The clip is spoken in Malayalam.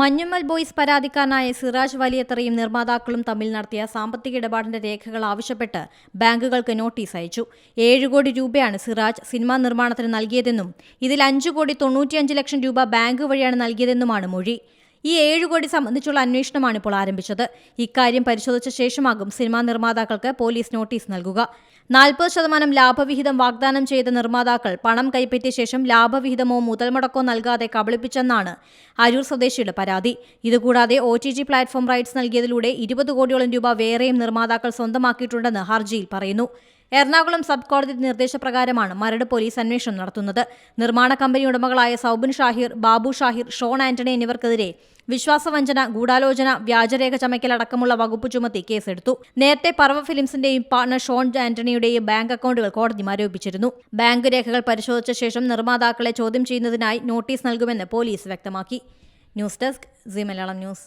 മഞ്ഞുമ്മൽ ബോയ്സ് പരാതിക്കാരനായ സിറാജ് വലിയത്തറയും നിർമ്മാതാക്കളും തമ്മിൽ നടത്തിയ സാമ്പത്തിക ഇടപാടിന്റെ രേഖകൾ ആവശ്യപ്പെട്ട് ബാങ്കുകൾക്ക് നോട്ടീസ് അയച്ചു. ഏഴ് കോടി രൂപയാണ് സിറാജ് സിനിമാ നിർമ്മാണത്തിന് നൽകിയതെന്നും ഇതിൽ അഞ്ചു കോടി തൊണ്ണൂറ്റിയഞ്ച് ലക്ഷം രൂപ ബാങ്ക് വഴിയാണ് നൽകിയതെന്നുമാണ് മൊഴി. ഈ ഏഴ് കോടി സംബന്ധിച്ചുള്ള അന്വേഷണമാണ് ഇപ്പോൾ ആരംഭിച്ചത്. ഇക്കാര്യം പരിശോധിച്ച ശേഷമാകും സിനിമാ നിർമ്മാതാക്കൾക്ക് പോലീസ് നോട്ടീസ് നൽകുക. നാൽപ്പത് ശതമാനം ലാഭവിഹിതം വാഗ്ദാനം ചെയ്ത നിർമ്മാതാക്കൾ പണം കൈപ്പറ്റിയ ശേഷം ലാഭവിഹിതമോ മുതൽമുടക്കോ നൽകാതെ കബളിപ്പിച്ചെന്നാണ് അരൂർ സ്വദേശിയുടെ പരാതി. ഇതുകൂടാതെ O T G platform rights നൽകിയതിലൂടെ ഇരുപത് കോടിയോളം രൂപ വേറെയും നിർമ്മാതാക്കൾ സ്വന്തമാക്കിയിട്ടുണ്ടെന്ന് ഹർജിയിൽ പറയുന്നു. എറണാകുളം സബ് കോടതി നിർദ്ദേശപ്രകാരമാണ് മരട് പോലീസ് അന്വേഷണം നടത്തുന്നത്. നിർമ്മാണ കമ്പനി ഉടമകളായ സൗബിൻ ഷാഹിർ ബാബു ഷാഹിർ ഷോൺ ആന്റണി എന്നിവർക്കെതിരെ വിശ്വാസവഞ്ചന ഗൂഢാലോചന വ്യാജരേഖ ചമയ്ക്കലടക്കമുള്ള വകുപ്പ് ചുമത്തി കേസെടുത്തു. നേരത്തെ പറവ ഫിലിംസിന്റെയും പാർട്ണർ ഷോൺ ആന്റണിയുടെയും ബാങ്ക് അക്കൗണ്ടുകൾ കോടതി മരവിപ്പിച്ചിരുന്നു ബാങ്ക് രേഖകൾ പരിശോധിച്ച ശേഷം നിർമ്മാതാക്കളെ ചോദ്യം ചെയ്യുന്നതിനായി നോട്ടീസ് നൽകുമെന്ന് പോലീസ് വ്യക്തമാക്കി. News desk C Malayalam news.